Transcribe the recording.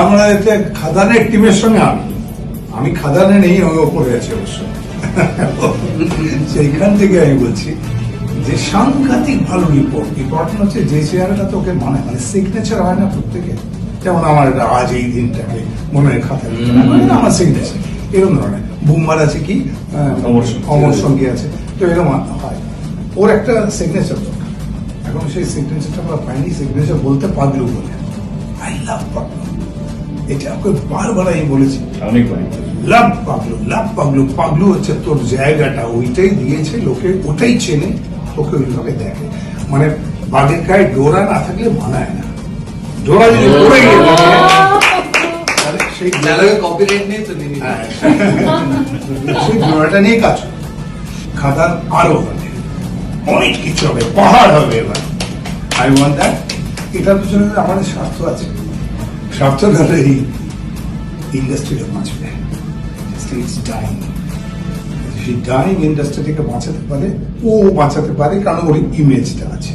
আমরা এতে খাদানের টিমের সঙ্গে আমি। আমি খাদানে নেই আমি ওপরে আছি অবশ্য। সেইখান থেকে আমি বলছি যে সাংঘাতিক ভালো রিপোর্ট রিপোর্ট হচ্ছে যে চেয়ারটা তোকে মানে মানে সিগনেচার হয় না প্রত্যেকে। যেমন আমার এটা আজ এই দিনটাকে মনের খাতা আমার সিগনেচার এরকম ধরনের। বুম্বার আছে কি? অমর সঙ্গী। অমর সঙ্গী আছে। তো এরকম হয়। ওর একটা সিগনেচার দরকার। এখন সেই সিগনেচারটা আমরা পাইনি সিগনেচার বলতে পাগলু বলে। আই লাভ পাগলু এটা ওকে বারবার আমি বলেছি। অনেকবারই লাভ পাগলু লাভ পাগলু পাগলু হচ্ছে তোর জায়গাটা ওইটাই দিয়েছে লোকে ওটাই চেনে তোকে ওইভাবে দেখে। মানে বাঘের গায়ে ডোরা না থাকলে মানায় না। ডোরা যদি পড়ে গিয়ে সেই ডায়লগে কপিরাইট নেই তো হ্যাঁ, সেই ডোরাটা নিয়ে কাজ আরও হবে অনেক কিছু হবে পাহাড় হবে এবার। আই ওয়ান্ট দ্যাট এটার পিছনে আমাদের স্বার্থ আছে। স্বার্থ হলে এই ইন্ডাস্ট্রিটা বাঁচবে। ইটস ডাইং সেই ডাইং ইন্ডাস্ট্রি থেকে বাঁচাতে পারে, ও বাঁচাতে পারে, কারণ ওর ইমেজটা আছে।